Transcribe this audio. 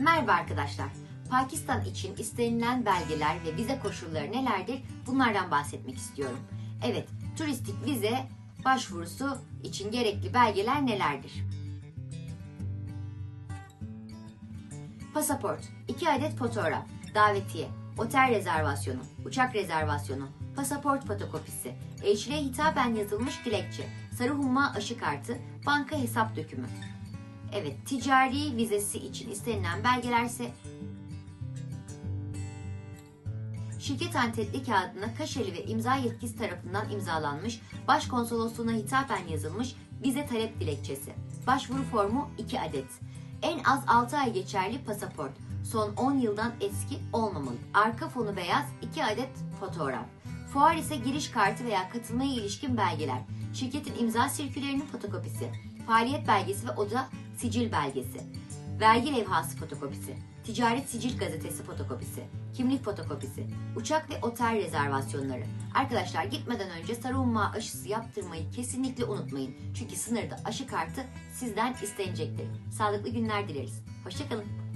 Merhaba arkadaşlar. Pakistan için istenilen belgeler ve vize koşulları nelerdir? Bunlardan bahsetmek istiyorum. Evet, turistik vize başvurusu için gerekli belgeler nelerdir? Pasaport, 2 adet fotoğraf, davetiye, otel rezervasyonu, uçak rezervasyonu, pasaport fotokopisi, elçiliğe hitaben yazılmış dilekçe, sarı humma aşı kartı, banka hesap dökümü. Evet, ticari vizesi için istenilen belgelerse şirket antetli kağıdına kaşeli ve imza yetkisi tarafından imzalanmış, başkonsolosluğuna hitaben yazılmış vize talep dilekçesi. Başvuru formu 2 adet. En az 6 ay geçerli pasaport. Son 10 yıldan eski olmamalı. Arka fonu beyaz 2 adet fotoğraf. Fuar ise giriş kartı veya katılmaya ilişkin belgeler. Şirketin imza sirkülerinin fotokopisi. Faaliyet belgesi ve oda sicil belgesi. Vergi levhası fotokopisi. Ticaret sicil gazetesi fotokopisi. Kimlik fotokopisi. Uçak ve otel rezervasyonları. Arkadaşlar gitmeden önce sarı humma aşısı yaptırmayı kesinlikle unutmayın. Çünkü sınırda aşı kartı sizden istenecektir. Sağlıklı günler dileriz. Hoşçakalın.